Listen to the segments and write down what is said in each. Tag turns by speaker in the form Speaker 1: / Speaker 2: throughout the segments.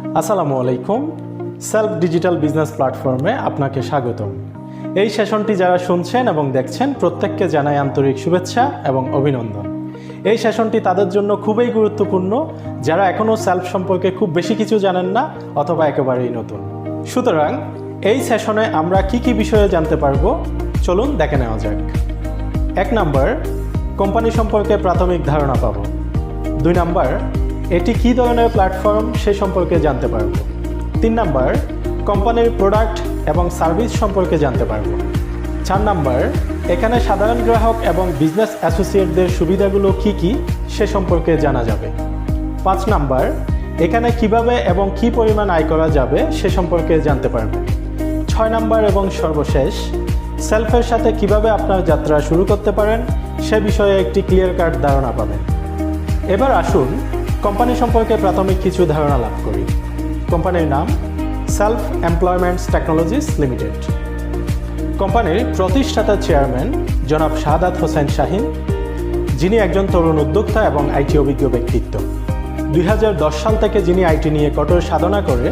Speaker 1: আসসালামু আলাইকুম। Self digital business প্ল্যাটফর্মে আপনাকে স্বাগতম। এই সেশনটি যারা শুনছেন এবং দেখছেন, প্রত্যেককে জানাই আন্তরিক শুভেচ্ছা এবং অভিনন্দন। এই সেশনটি তাদের জন্য খুবই গুরুত্বপূর্ণ। যারা এখনও সেলফ সম্পর্কে খুব বেশি কিছু জানেন না, অথবা একেবারেই নতুন। সুতরাং, এই সেশনে আমরা কি কি বিষয়ে জানতে পারব? চলুন দেখে নেওয়া যাক। এক নাম্বার, কোম্পানি সম্পর্কে প্রাথমিক ধারণা পাবো। দুই নাম্বার এটি কী ধরনের প্ল্যাটফর্ম সে সম্পর্কে জানতে পারব? তিন নাম্বার কোম্পানির প্রোডাক্ট এবং সার্ভিস সম্পর্কে জানতে পারব। চার নাম্বার, এখানে সাধারণ গ্রাহক এবং বিজনেস অ্যাসোসিয়েটদের সুবিধাগুলো কী কী সে সম্পর্কে জানা যাবে। পাঁচ নাম্বার, এখানে কীভাবে এবং কি পরিমাণ আয় করা যাবে সে সম্পর্কে জানতে পারবেন ছয় নাম্বার এবং সর্বশেষ সেলফের সাথে কীভাবে আপনার যাত্রা শুরু করতে পারেন সে বিষয়ে একটি ক্লিয়ার কাট ধারণা পাবেন। এবার আসুন কোম্পানি সম্পর্কে প্রাথমিক কিছু ধারণা লাভ করি। কোম্পানির নাম সেলফ এমপ্লয়মেন্টস টেকনোলজিস লিমিটেড কোম্পানির প্রতিষ্ঠাতা চেয়ারম্যান জনাব শাহাদাত হোসেন শাহিন, যিনি একজন তরুণ উদ্যোক্তা এবং আইটি অভিজ্ঞ ব্যক্তিত্ব। দুই হাজার দশ সাল থেকে যিনি আইটি নিয়ে কঠোর সাধনা করে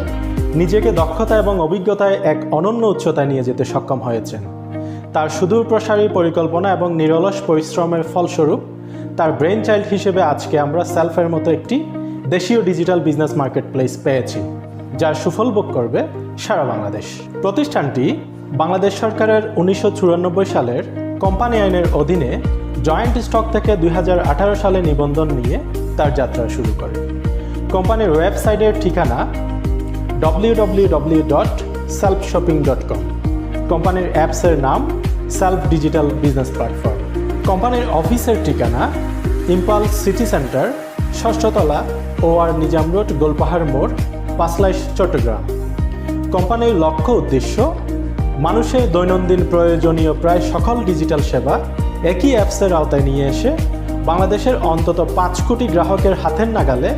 Speaker 1: নিজেকে দক্ষতা এবং অভিজ্ঞতায় এক অনন্য উচ্চতায় নিয়ে যেতে সক্ষম হয়েছেন। তার সুদূর প্রসারী পরিকল্পনা এবং নিরলস পরিশ্রমের ফলস্বরূপ তার ব্রেন চাইল্ড হিসেবে আজকে আমরা সেলফের মতো একটি দেশীয় ডিজিটাল বিজনেস মার্কেট প্লেস পেয়েছি, যার সুফল ভোগ করবে সারা বাংলাদেশ। প্রতিষ্ঠানটি বাংলাদেশ সরকারের উনিশশো চুরানব্বই সালের কোম্পানি আইনের অধীনে জয়েন্ট স্টক থেকে দুই হাজার আঠারো সালে নিবন্ধন নিয়ে তার যাত্রা শুরু করে। কোম্পানির ওয়েবসাইটের ঠিকানা www.selfshopping.com কোম্পানির অ্যাপসের নাম সেলফ ডিজিটাল বিজনেস প্ল্যাটফর্ম কোম্পানির অফিসের ঠিকানা ইম্পালস সিটি সেন্টার, ষষ্ঠতলা ও আর নিজাম রোড, গোলপাহাড় মোড়, পাঁচলাইশ, চট্টগ্রাম। কোম্পানির লক্ষ্য উদ্দেশ্য মানুষের দৈনন্দিন প্রয়োজনীয় প্রায় সকল ডিজিটাল সেবা একই অ্যাপসের আওতায় নিয়ে এসে বাংলাদেশের অন্তত পাঁচ কোটি গ্রাহকের হাতের নাগালে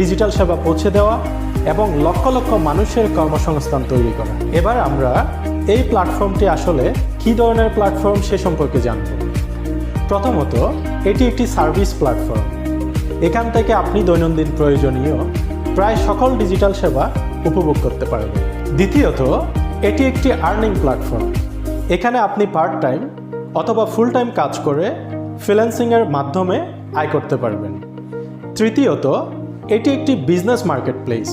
Speaker 1: ডিজিটাল সেবা পৌঁছে দেওয়া এবং লক্ষ লক্ষ মানুষের কর্মসংস্থান তৈরি করা। এবার আমরা এই প্ল্যাটফর্মটি আসলে কী ধরনের প্ল্যাটফর্ম সে সম্পর্কে জানব। প্রথমত, এটি একটি সার্ভিস প্ল্যাটফর্ম। এখান থেকে আপনি দৈনন্দিন প্রয়োজনীয় প্রায় সকল ডিজিটাল সেবা উপভোগ করতে পারবেন। দ্বিতীয়ত, এটি একটি আর্নিং প্ল্যাটফর্ম। এখানে আপনি পার্ট টাইম অথবা ফুল টাইম কাজ করে ফ্রিল্যান্সিংয়ের মাধ্যমে আয় করতে পারবেন। তৃতীয়ত, এটি একটি বিজনেস মার্কেট প্লেস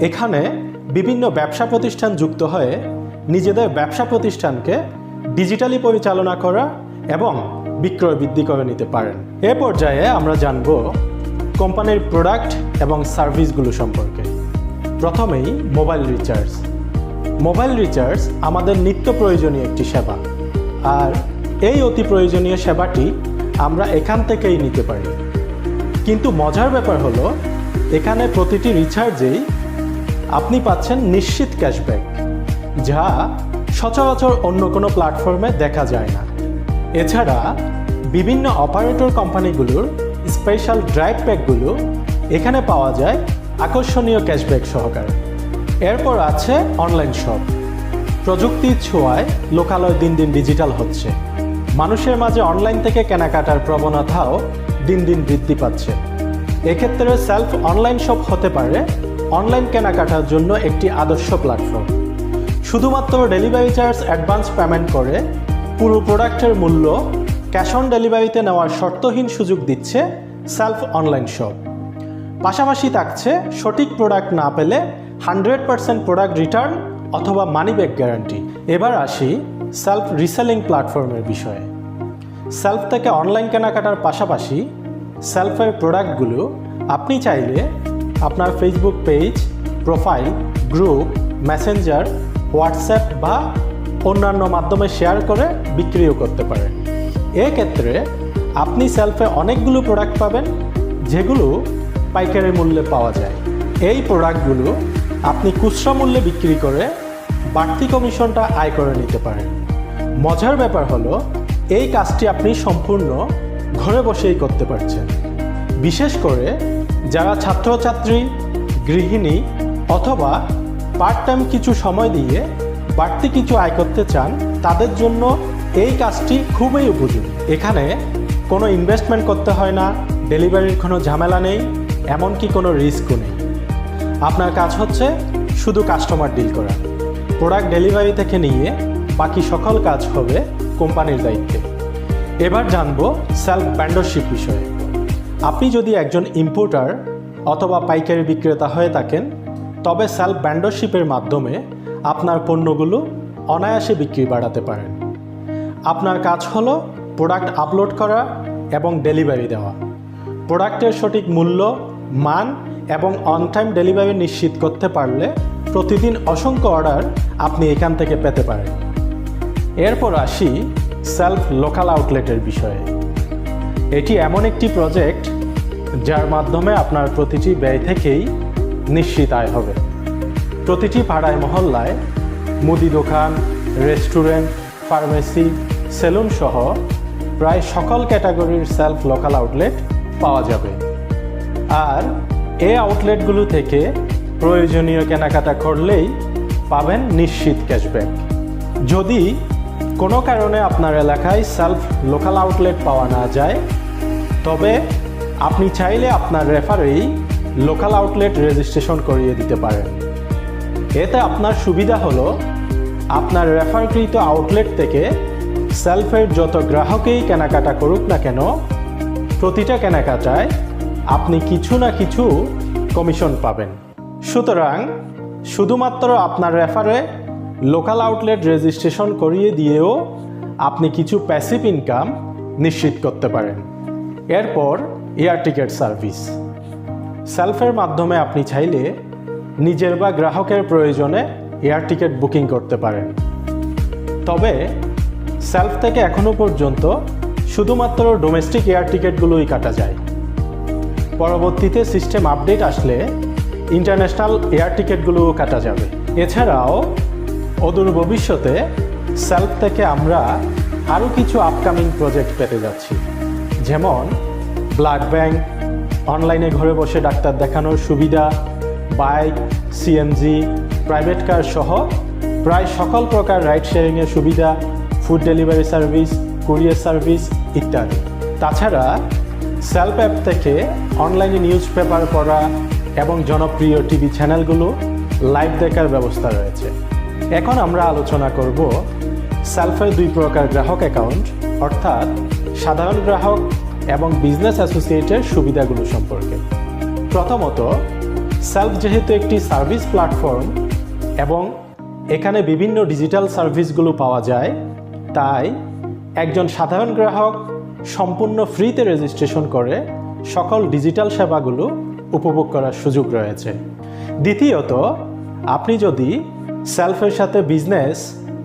Speaker 1: এখানে বিভিন্ন ব্যবসা প্রতিষ্ঠান যুক্ত হয়ে নিজেদের ব্যবসা প্রতিষ্ঠানকে ডিজিটালি পরিচালনা করা এবং বিক্রয় বৃদ্ধি করে নিতে পারেন। এ পর্যায়ে আমরা জানব কোম্পানির প্রোডাক্ট এবং সার্ভিসগুলো সম্পর্কে। প্রথমেই মোবাইল রিচার্জ। মোবাইল রিচার্জ আমাদের নিত্য প্রয়োজনীয় একটি সেবা। আর এই অতি প্রয়োজনীয় সেবাটি আমরা এখান থেকেই নিতে পারি। কিন্তু মজার ব্যাপার হলো, এখানে প্রতিটি রিচার্জেই আপনি পাচ্ছেন নিশ্চিত ক্যাশব্যাক, যা সচরাচর অন্য কোনো প্ল্যাটফর্মে দেখা যায় না। এছাড়া বিভিন্ন অপারেটর কোম্পানিগুলোর স্পেশাল ড্রাইভ প্যাকগুলো এখানে পাওয়া যায় আকর্ষণীয় ক্যাশব্যাক সহকারে। এরপর আছে অনলাইন শপ প্রযুক্তির ছোঁয়ায় লোকালয় দিন দিন ডিজিটাল হচ্ছে। মানুষের মাঝে অনলাইন থেকে কেনাকাটার প্রবণতাও দিন দিন বৃদ্ধি পাচ্ছে। এক্ষেত্রে সেলফ অনলাইন শপ হতে পারে অনলাইন কেনাকাটার জন্য একটি আদর্শ প্ল্যাটফর্ম শুধুমাত্র ডেলিভারি চার্জ অ্যাডভান্স পেমেন্ট করে পুরো প্রোডাক্টের মূল্য ক্যাশ অন ডেলিভারিতে নেওয়ার শর্তহীন সুযোগ দিচ্ছে সেলফ অনলাইন শপ। পাশাপাশি থাকছে সঠিক প্রোডাক্ট না পেলে হান্ড্রেড পার্সেন্ট প্রোডাক্ট রিটার্ন অথবা মানি ব্যাক গ্যারান্টি। এবার আসি সেলফ রিসেলিং প্ল্যাটফর্মের বিষয়ে। সেলফ থেকে অনলাইন কেনাকাটার পাশাপাশি সেলফের প্রোডাক্টগুলো আপনি চাইলে আপনার Facebook page, profile, group, messenger, WhatsApp বা অন্যান্য মাধ্যমে শেয়ার করে বিক্রিও করতে পারেন এক্ষেত্রে আপনি সেলফে অনেকগুলো প্রোডাক্ট পাবেন, যেগুলো পাইকারি মূল্যে পাওয়া যায়। এই প্রোডাক্টগুলো আপনি খুচরা মূল্যে বিক্রি করে বাড়তি কমিশনটা আয় করে নিতে পারেন। মজার ব্যাপার হলো, এই কাজটি আপনি সম্পূর্ণ ঘরে বসেই করতে পারছেন। বিশেষ করে যারা ছাত্রছাত্রী, গৃহিণী অথবা পার্ট টাইম কিছু সময় দিয়ে বাড়তি কিছু আয় করতে চান, তাদের জন্য এই কাজটি খুবই উপযোগী। এখানে কোনো ইনভেস্টমেন্ট করতে হয় না ডেলিভারির কোনো ঝামেলা নেই, এমনকি কোনো রিস্কও নেই। আপনার কাজ হচ্ছে শুধু কাস্টমার ডিল করা। প্রোডাক্ট ডেলিভারি থেকে নিয়ে বাকি সকল কাজ হবে কোম্পানির দায়িত্বে। এবার জানব সেলফ ব্যান্ডরশিপ বিষয়ে। আপনি যদি একজন ইম্পোর্টার অথবা পাইকারি বিক্রেতা হয়ে থাকেন, তবে সেলফ ব্যান্ডরশিপের মাধ্যমে আপনার পণ্যগুলো অনায়াসে বিক্রি বাড়াতে পারেন। আপনার কাজ হলো প্রোডাক্ট আপলোড করা এবং ডেলিভারি দেওয়া। প্রোডাক্টের সঠিক মূল্য, মান এবং অন টাইম ডেলিভারি নিশ্চিত করতে পারলে প্রতিদিন অসংখ্য অর্ডার আপনি এখান থেকে পেতে পারেন। এরপর আসি সেলফ লোকাল আউটলেটের বিষয়ে। এটি এমন একটি প্রজেক্ট যার মাধ্যমে আপনার প্রতিটি ব্যয় থেকেই নিশ্চিত আয় হবে। প্রতিটি পাড়ায়, মহল্লায় মুদি দোকান রেস্টুরেন্ট ফার্মেসি সেলুন সহ প্রায় সকল ক্যাটাগরির সেলফ লোকাল আউটলেট পাওয়া যাবে। আর এই আউটলেটগুলো থেকে প্রয়োজনীয় কেনাকাটা করলেই পাবেন নিশ্চিত ক্যাশব্যাক যদি কোনো কারণে আপনার এলাকায় সেলফ লোকাল আউটলেট পাওয়া না যায়, তবে আপনি চাইলে আপনার রেফারেই লোকাল আউটলেট রেজিস্ট্রেশন করিয়ে দিতে পারেন। এতে আপনার সুবিধা হলো আপনার রেফারকৃত আউটলেট থেকে সেলফের যত গ্রাহকেই কেনাকাটা করুক না কেন, প্রতিটা কেনাকাটায় আপনি কিছু না কিছু কমিশন পাবেন। সুতরাং শুধুমাত্র আপনার রেফারে লোকাল আউটলেট রেজিস্ট্রেশন করিয়ে দিয়েও আপনি কিছু প্যাসিভ ইনকাম নিশ্চিত করতে পারেন। এরপর এয়ার টিকেট সার্ভিস সেলফের মাধ্যমে আপনি চাইলে নিজের বা গ্রাহকের প্রয়োজনে এয়ার টিকিট বুকিং করতে পারেন। তবে সেলফ থেকে এখনও পর্যন্ত শুধুমাত্র ডোমেস্টিক এয়ার টিকিটগুলোই কাটা যায়। পরবর্তীতে সিস্টেম আপডেট আসলে ইন্টারন্যাশনাল এয়ার টিকিটগুলোও কাটা যাবে। এছাড়াও, অদূর ভবিষ্যতে সেলফ থেকে আমরা আরও কিছু আপকামিং প্রজেক্ট পেতে যাচ্ছি। যেমন, ব্লাড ব্যাংক, অনলাইনে ঘরে বসে ডাক্তার দেখানোর সুবিধা, বাইক, সিএনজি, প্রাইভেট কার সহ প্রায় সকল প্রকার রাইড শেয়ারিংয়ের সুবিধা food delivery service courier service ইত্যাদি। তাছাড়া সেলফ অ্যাপ থেকে অনলাইনে নিউজ পেপার পড়া এবং জনপ্রিয় টিভি চ্যানেলগুলো লাইভ দেখার ব্যবস্থা রয়েছে। এখন আমরা আলোচনা করব সেলফের দুই প্রকার গ্রাহক অ্যাকাউন্ট অর্থাৎ সাধারণ গ্রাহক এবং বিজনেস অ্যাসোসিয়েটের সুবিধাগুলো সম্পর্কে। প্রথমত সেলফ যেহেতু একটি সার্ভিস প্ল্যাটফর্ম এবং এখানে বিভিন্ন ডিজিটাল সার্ভিসগুলো পাওয়া যায় তাই একজন সাধারণ গ্রাহক সম্পূর্ণ ফ্রিতে রেজিস্ট্রেশন করে সকল ডিজিটাল সেবাগুলো উপভোগ করার সুযোগ রয়েছে। দ্বিতীয়ত, আপনি যদি সেলফের সাথে বিজনেস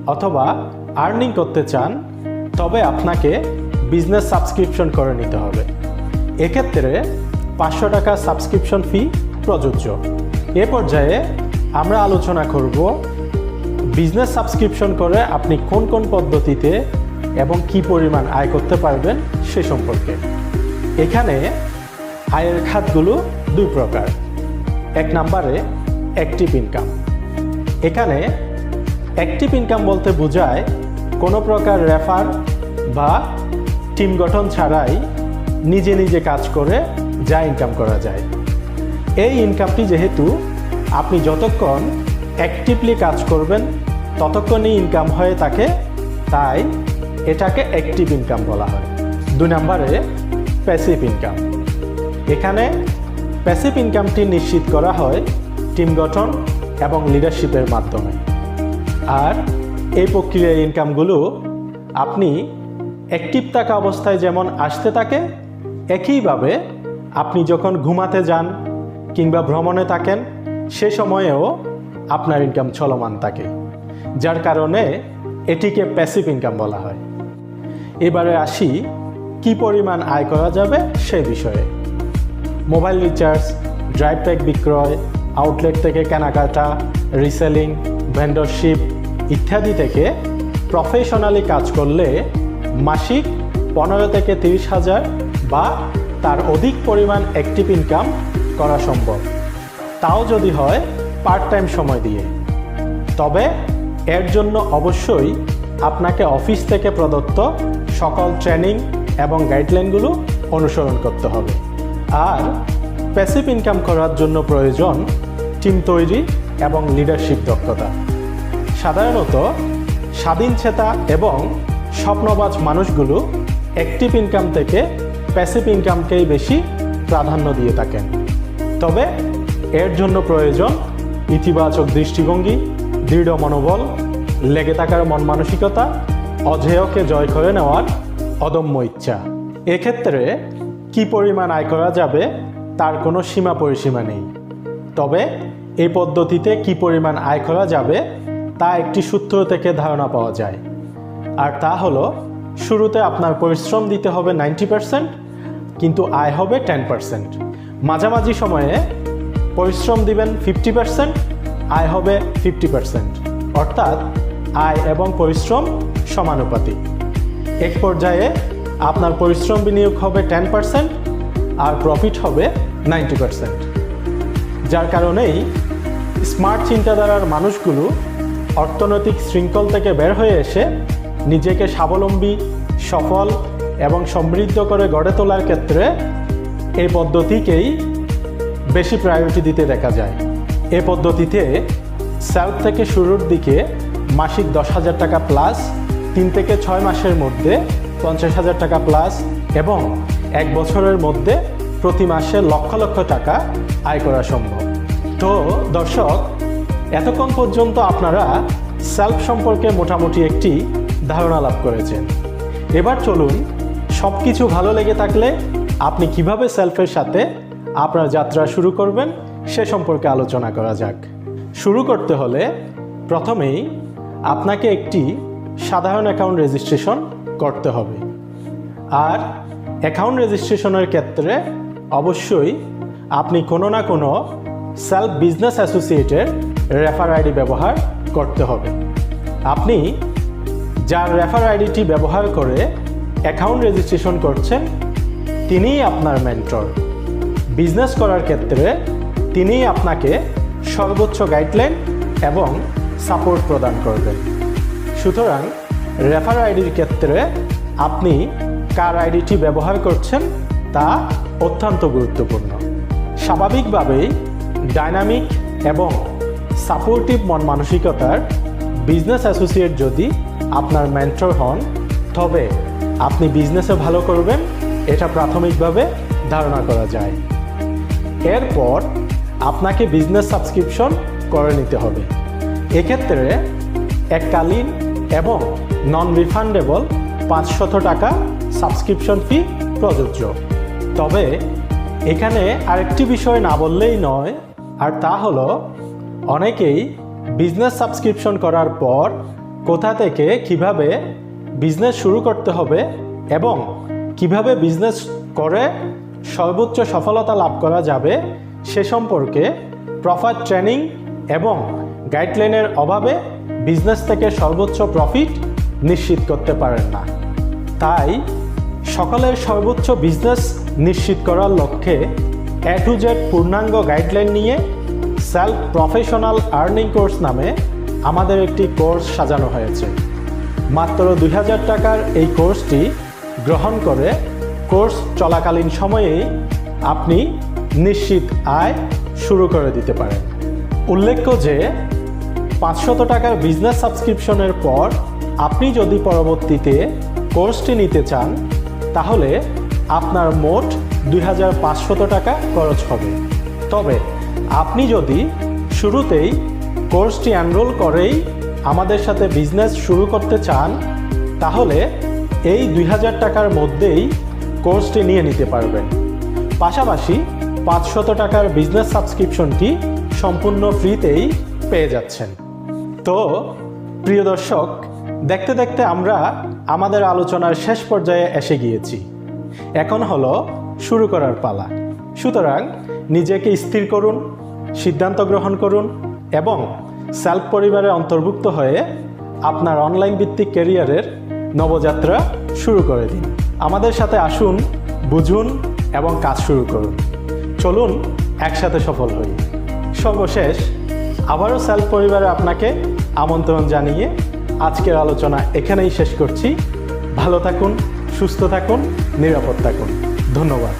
Speaker 1: অথবা আর্নিং করতে চান, তবে আপনাকে বিজনেস সাবস্ক্রিপশন করে নিতে হবে। এক্ষেত্রে পাঁচশো টাকা সাবস্ক্রিপশন ফি প্রযোজ্য। এ পর্যায়ে আমরা আলোচনা করব বিজনেস সাবস্ক্রিপশন করে আপনি কোন কোন পদ্ধতিতে এবং কি পরিমাণ আয় করতে পারবেন সে সম্পর্কে। এখানে আয়ের খাতগুলো দুই প্রকার। এক নম্বরে অ্যাক্টিভ ইনকাম এখানে অ্যাক্টিভ ইনকাম বলতে বোঝায় কোনো প্রকার রেফার বা টিম গঠন ছাড়াই নিজে নিজে কাজ করে যা ইনকাম করা যায়। এই ইনকামটি যেহেতু আপনি যতক্ষণ অ্যাক্টিভলি কাজ করবেন, ততক্ষণই ইনকাম হয়ে থাকে তাই এটাকে অ্যাক্টিভ ইনকাম বলা হয়। দুই নম্বরে প্যাসিভ ইনকাম এখানে প্যাসিভ ইনকামটি নিশ্চিত করা হয় টিম গঠন এবং লিডারশিপের মাধ্যমে। আর এই প্রক্রিয়ার ইনকামগুলো আপনি অ্যাক্টিভ থাকা অবস্থায় যেমন আসতে থাকে, একইভাবে আপনি যখন ঘুমাতে যান কিংবা ভ্রমণে থাকেন, সে সময়েও আপনার ইনকাম চলমান থাকে, যার কারণে এটিকে প্যাসিভ ইনকাম বলা হয়। এবারে আসি, কি পরিমাণ আয় করা যাবে সে বিষয়ে। মোবাইল রিচার্জ, ড্রাইভ প্যাক বিক্রয় আউটলেট থেকে কেনাকাটা রিসেলিং ভেন্ডরশিপ ইত্যাদি থেকে প্রফেশনালি কাজ করলে মাসিক পনেরো থেকে তিরিশ হাজার বা তার অধিক পরিমাণ অ্যাক্টিভ ইনকাম করা সম্ভব। তাও যদি হয় পার্ট টাইম সময় দিয়ে। তবে এর জন্য অবশ্যই আপনাকে অফিস থেকে প্রদত্ত সকল ট্রেনিং এবং গাইডলাইনগুলো অনুসরণ করতে হবে। আর প্যাসিভ ইনকাম করার জন্য প্রয়োজন টিম তৈরি এবং লিডারশিপ দক্ষতা। সাধারণত স্বাধীন চেতা এবং স্বপ্নবাজ মানুষগুলো অ্যাক্টিভ ইনকাম থেকে প্যাসিভ ইনকামকেই বেশি প্রাধান্য দিয়ে থাকেন। তবে এর জন্য প্রয়োজন ইতিবাচক দৃষ্টিভঙ্গি, দৃঢ় মনোবল, লেগে থাকার মন মানসিকতা অধেয়কে জয় করে নেওয়ার অদম্য ইচ্ছা। এক্ষেত্রে কি পরিমাণ আয় করা যাবে তার কোনো সীমা পরিসীমা নেই। তবে এই পদ্ধতিতে কি পরিমাণ আয় করা যাবে তা একটি সূত্র থেকে ধারণা পাওয়া যায়। আর তা হলো, শুরুতে আপনার পরিশ্রম দিতে হবে নাইনটি পারসেন্ট, কিন্তু আয় হবে টেন পারসেন্ট। মাঝামাঝি সময়ে পরিশ্রম দিবেন ফিফটি পারসেন্ট আয় হবে ফিফটি পারসেন্ট অর্থাৎ আয় এবং পরিশ্রম সমানুপাতিক। এক পর্যায়ে আপনার পরিশ্রম বিনিয়োগ হবে টেন পারসেন্ট আর প্রফিট হবে নাইনটি পারসেন্ট যার কারণেই স্মার্ট চিন্তাধারার মানুষগুলো অর্থনৈতিক শৃঙ্খল থেকে বের হয়ে এসে নিজেকে স্বাবলম্বী, সফল এবং সমৃদ্ধ করে গড়ে তোলার ক্ষেত্রে এই পদ্ধতিকেই বেশি প্রায়োরিটি দিতে দেখা যায়। এ পদ্ধতিতে সেলফ থেকে শুরুর দিকে মাসিক দশ হাজার টাকা প্লাস তিন থেকে ছয় মাসের মধ্যে পঞ্চাশ হাজার টাকা প্লাস এবং এক বছরের মধ্যে প্রতি মাসে লক্ষ লক্ষ টাকা আয় করা সম্ভব। তো দর্শক, এতক্ষণ পর্যন্ত আপনারা সেলফ সম্পর্কে মোটামুটি একটি ধারণা লাভ করেছেন। এবার চলুন সব কিছু ভালো লেগে থাকলে আপনি কীভাবে সেলফের সাথে আপনার যাত্রা শুরু করবেন, সে সম্পর্কে আলোচনা করা যাক। শুরু করতে হলে প্রথমেই আপনাকে একটি সাধারণ অ্যাকাউন্ট রেজিস্ট্রেশন করতে হবে। আর অ্যাকাউন্ট রেজিস্ট্রেশনের ক্ষেত্রে অবশ্যই আপনি কোনো না কোনো সেলফ বিজনেস অ্যাসোসিয়েটের রেফার আইডি ব্যবহার করতে হবে। আপনি যার রেফার আইডিটি ব্যবহার করে অ্যাকাউন্ট রেজিস্ট্রেশন করছেন, তিনিই আপনার মেন্টর বিজনেস করার ক্ষেত্রে তিনিই আপনাকে সর্বোচ্চ গাইডলাইন এবং সাপোর্ট প্রদান করবেন। সুতরাং রেফার আইডির ক্ষেত্রে আপনি কার আইডিটি ব্যবহার করছেন তা অত্যন্ত গুরুত্বপূর্ণ। স্বাভাবিকভাবেই ডাইনামিক এবং সাপোর্টিভ মন মানসিকতার বিজনেস অ্যাসোসিয়েট যদি আপনার মেন্টর হন, তবে আপনি বিজনেসে ভালো করবেন, এটা প্রাথমিকভাবে ধারণা করা যায়। এরপর আপনাকে বিজনেস সাবস্ক্রিপশন করে নিতে হবে। এক্ষেত্রে এককালীন এবং নন রিফান্ডেবল পাঁচশত টাকা সাবস্ক্রিপশন ফি প্রযোজ্য। তবে এখানে আরেকটি বিষয় না বললেই নয়, আর তা হলো অনেকেই বিজনেস সাবস্ক্রিপশন করার পর কোথা থেকে কীভাবে বিজনেস শুরু করতে হবে এবং কীভাবে বিজনেস করে সর্বোচ্চ সফলতা লাভ করা যাবে সে সম্পর্কে প্রপার ট্রেনিং এবং গাইডলাইনের অভাবে বিজনেস থেকে সর্বোচ্চ প্রফিট নিশ্চিত করতে পারেন না। তাই সকলের সর্বোচ্চ বিজনেস নিশ্চিত করার লক্ষ্যে এ টু জেড পূর্ণাঙ্গ গাইডলাইন নিয়ে সেলফ প্রফেশনাল আর্নিং কোর্স নামে আমাদের একটি কোর্স সাজানো হয়েছে। মাত্র দুই হাজার টাকার এই কোর্সটি গ্রহণ করে কোর্স চলাকালীন সময়েই আপনি নিশ্চিত আয় শুরু করে দিতে পারেন। উল্লেখ্য যে, পাঁচশত টাকার বিজনেস সাবস্ক্রিপশনের পর আপনি যদি পরবর্তীতে কোর্সটি নিতে চান, তাহলে আপনার মোট দুই টাকা খরচ হবে। তবে আপনি যদি শুরুতেই কোর্সটি এনরোল করেই আমাদের সাথে বিজনেস শুরু করতে চান, তাহলে এই দুই হাজার টাকার মধ্যেই কোর্সটি নিয়ে নিতে পারবেন। পাশাপাশি পাঁচশত টাকার বিজনেস সাবস্ক্রিপশনটি সম্পূর্ণ ফ্রিতেই পেয়ে যাচ্ছেন। তো, প্রিয় দর্শক, দেখতে দেখতে আমরা আমাদের আলোচনার শেষ পর্যায়ে এসে গিয়েছি। এখন হলো শুরু করার পালা। সুতরাং নিজেকে স্থির করুন, সিদ্ধান্ত গ্রহণ করুন এবং সেলফ পরিবারে অন্তর্ভুক্ত হয়ে আপনার অনলাইন ভিত্তিক ক্যারিয়ারের নবযাত্রা শুরু করে দিন। আমাদের সাথে আসুন, বুঝুন এবং কাজ শুরু করুন। চলুন একসাথে সফল হই। সর্বশেষ, আবারও সেলফ পরিবারে আপনাকে আমন্ত্রণ জানিয়ে আজকের আলোচনা এখানেই শেষ করছি। ভালো থাকুন, সুস্থ থাকুন, নিরাপদ থাকুন। ধন্যবাদ।